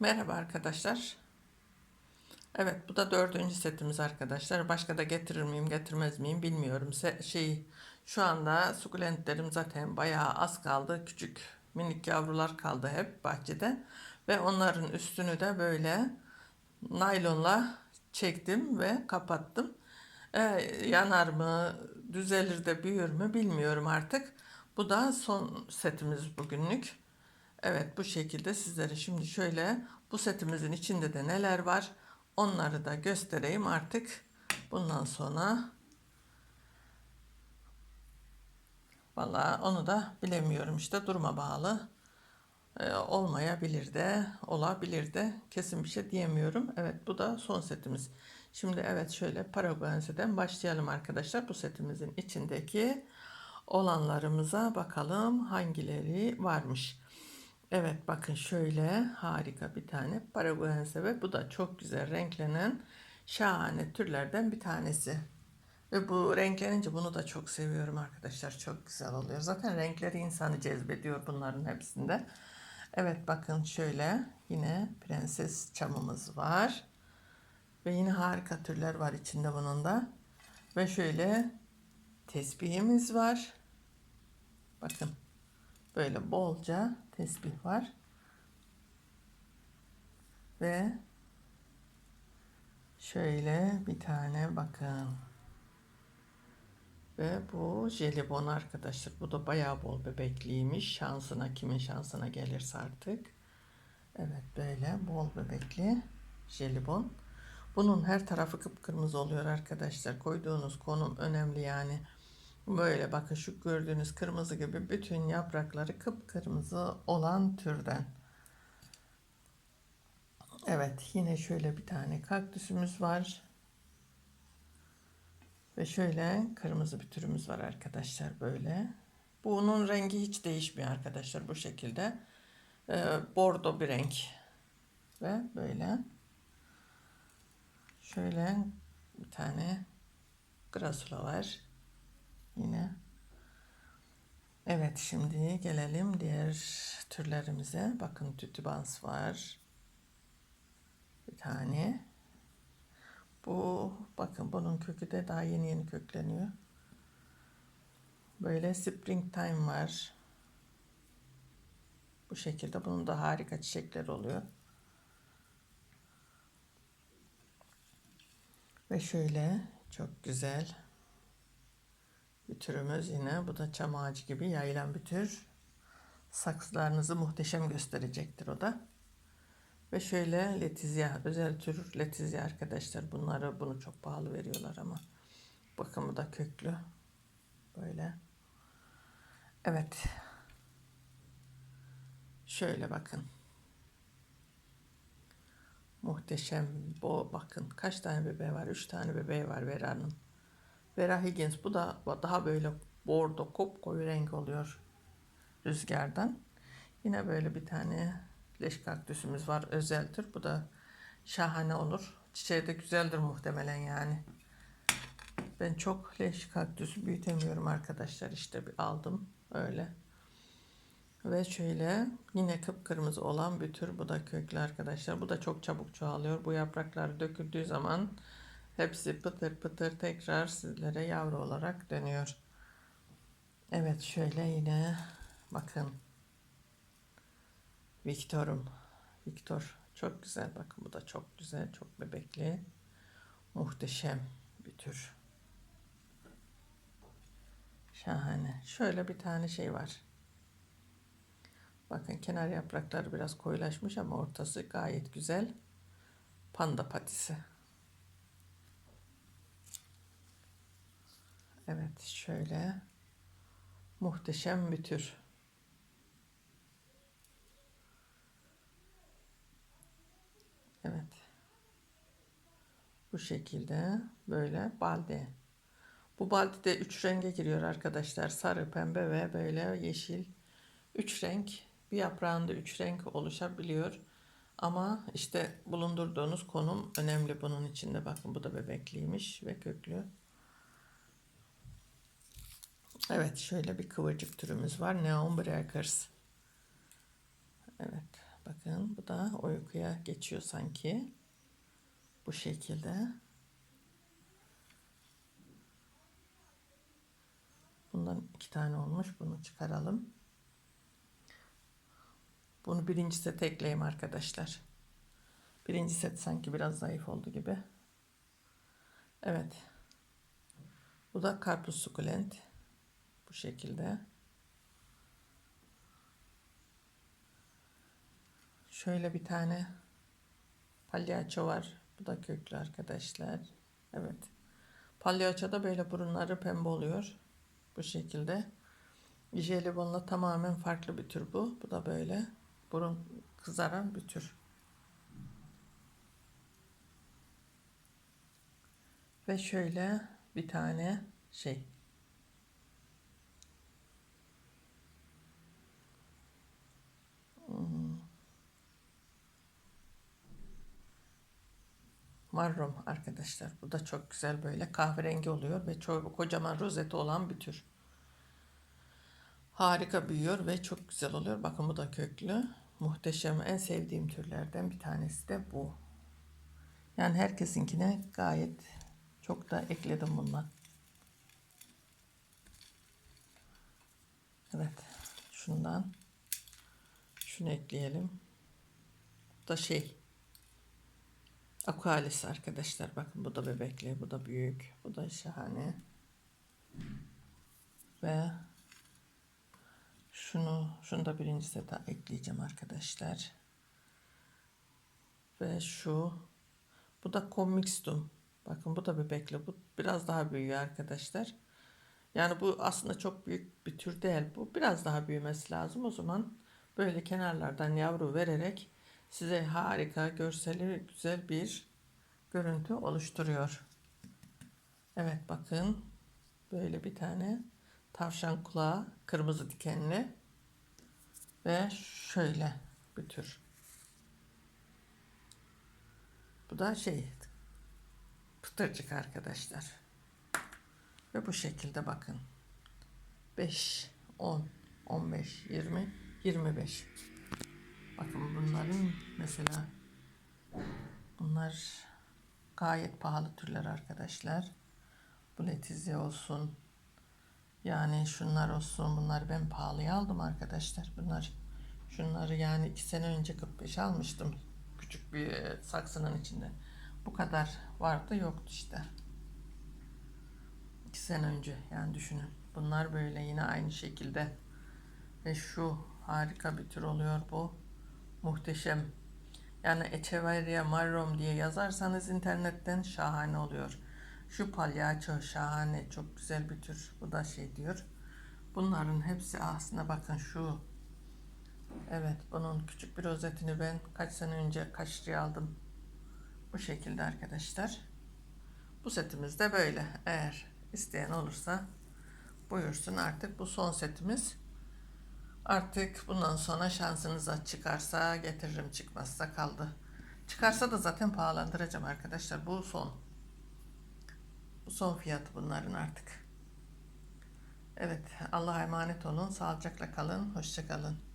Merhaba arkadaşlar. Evet bu da dördüncü setimiz arkadaşlar. Başka da getirir miyim getirmez miyim bilmiyorum. Se şey şu anda sukulentlerim zaten bayağı az kaldı. Küçük minik yavrular kaldı hep bahçede. Ve onların üstünü de böyle naylonla çektim ve kapattım. Ee, yanar mı, düzelir de büyür mü bilmiyorum artık. Bu da son setimiz bugünlük. Evet bu şekilde sizlere şimdi şöyle bu setimizin içinde de neler var onları da göstereyim artık. Bundan sonra Vallahi onu da bilemiyorum işte duruma bağlı. Ee, olmayabilir de olabilir de kesin bir şey diyemiyorum. Evet bu da son setimiz. Şimdi evet şöyle Paraguayense'den başlayalım arkadaşlar. Bu setimizin içindeki olanlarımıza bakalım hangileri varmış. Evet bakın şöyle harika bir tane Paraguayense ve bu da çok güzel renklenen şahane türlerden bir tanesi. Ve bu renklenince bunu da çok seviyorum arkadaşlar. Çok güzel oluyor. Zaten renkleri insanı cezbediyor bunların hepsinde. Evet bakın şöyle yine prenses çamımız var. Ve yine harika türler var içinde bunun da. Ve şöyle tesbihimiz var. Bakın böyle bolca tesbih var. Ve şöyle bir tane bakın. Ve bu jelibon arkadaşlar. Bu da bayağı bol bebekliymiş. Şansına kimin şansına gelirse artık. Evet böyle bol bebekli jelibon. Bunun her tarafı kıpkırmızı oluyor arkadaşlar. Koyduğunuz konum önemli yani. Böyle bakın şu gördüğünüz kırmızı gibi bütün yaprakları kıpkırmızı olan türden. Evet yine şöyle bir tane kaktüsümüz var. Ve şöyle kırmızı bir türümüz var arkadaşlar böyle. Bunun rengi hiç değişmiyor arkadaşlar bu şekilde. Ee, bordo bir renk. Ve böyle. Şöyle bir tane grasula var. Yine. Evet şimdi gelelim diğer türlerimize. Bakın tütübans var. Bir tane. Bu bakın bunun kökü de daha yeni yeni kökleniyor. Böyle springtime var. Bu şekilde bunun da harika çiçekler oluyor. Ve şöyle çok güzel bir türümüz yine. Bu da çam ağacı gibi yayılan bir tür. Saksılarınızı muhteşem gösterecektir o da. Ve şöyle letizya, özel tür letizya arkadaşlar. Bunları bunu çok pahalı veriyorlar ama. Bakın bu da köklü. Böyle. Evet. Şöyle bakın. Muhteşem. Bu bakın kaç tane bebeği var? Üç tane bebeği var Vera'nın. Vera Higgins. Bu da daha böyle bordo koyu renk oluyor rüzgardan. Yine böyle bir tane leş kaktüsümüz var. Özel tür. Bu da şahane olur. Çiçeği de güzeldir muhtemelen yani. Ben çok leş kaktüs büyütemiyorum arkadaşlar. İşte bir aldım öyle. Ve şöyle yine kıpkırmızı olan bir tür. Bu da köklü arkadaşlar. Bu da çok çabuk çoğalıyor. Bu yapraklar döküldüğü zaman hepsi pıtır pıtır tekrar sizlere yavru olarak dönüyor. Evet şöyle yine bakın. Victor'um. Victor. Çok güzel. Bakın bu da çok güzel. Çok bebekli. Muhteşem bir tür. Şahane. Şöyle bir tane şey var. Bakın kenar yaprakları biraz koyulaşmış ama ortası gayet güzel. Panda patisi. Evet şöyle muhteşem bir tür. Evet. Bu şekilde böyle balde. Bu balde de üç renge giriyor arkadaşlar. Sarı, pembe ve böyle yeşil. Üç renk. Bir yaprağında üç renk oluşabiliyor. Ama işte bulundurduğunuz konum önemli bunun içinde. Bakın bu da bebekliymiş ve köklü. Evet şöyle bir kıvırcık türümüz var. Neon Breakers. Evet bakın bu da uykuya geçiyor sanki. Bu şekilde. Bundan iki tane olmuş. Bunu çıkaralım. Bunu birinci sete ekleyeyim arkadaşlar. Birinci set sanki biraz zayıf oldu gibi. Evet. Bu da karpuz sukulent. Bu şekilde. Şöyle bir tane palyaço var. Bu da köklü arkadaşlar. Evet. Palyaçoda böyle burunları pembe oluyor. Bu şekilde. Jelibonla tamamen farklı bir tür bu. Bu da böyle burun kızaran bir tür. Ve şöyle bir tane şey. Marrom arkadaşlar. Bu da çok güzel böyle kahverengi oluyor ve çok kocaman rozeti olan bir tür. Harika büyüyor ve çok güzel oluyor. Bakın bu da köklü. Muhteşem. En sevdiğim türlerden bir tanesi de bu. Yani herkesinkine gayet çok da ekledim bundan. Evet. Şundan şunu ekleyelim. Bu da şey Aqualis arkadaşlar. Bakın bu da bebekli. Bu da büyük. Bu da şahane. Ve şunu, şunu da birinci sete ekleyeceğim arkadaşlar. Ve şu, bu da Comixtum. Bakın bu da bebekli. Bu biraz daha büyüyor arkadaşlar. Yani bu aslında çok büyük bir tür değil. Bu biraz daha büyümesi lazım. O zaman böyle kenarlardan yavru vererek size harika, görseli güzel bir görüntü oluşturuyor. Evet bakın böyle bir tane tavşan kulağı kırmızı dikenli ve şöyle bir tür. Bu da şey pıtırcık arkadaşlar. Ve bu şekilde bakın. 5, 10, 15, 20, 25. Bakın bunların mesela bunlar gayet pahalı türler arkadaşlar. Bu letizya olsun. Yani şunlar olsun. Bunları ben pahalıya aldım arkadaşlar. Bunlar şunları yani iki sene önce 45 almıştım. Küçük bir saksının içinde. Bu kadar vardı yoktu işte. İki sene önce yani düşünün. Bunlar böyle yine aynı şekilde. Ve şu harika bir tür oluyor bu. Muhteşem. Yani Echeverria marrom diye yazarsanız internetten şahane oluyor. Şu palyaço şahane, çok güzel bir tür. Bu da şey diyor. Bunların hepsi aslında bakın şu. Evet, bunun küçük bir rozetini ben kaç sene önce kaç liraya aldım. Bu şekilde arkadaşlar. Bu setimiz de böyle. Eğer isteyen olursa buyursun artık bu son setimiz. Artık bundan sonra şansınıza çıkarsa getiririm çıkmazsa kaldı. Çıkarsa da zaten pahalandıracağım arkadaşlar. Bu son. Bu son fiyatı bunların artık. Evet Allah'a emanet olun. Sağlıcakla kalın. Hoşçakalın.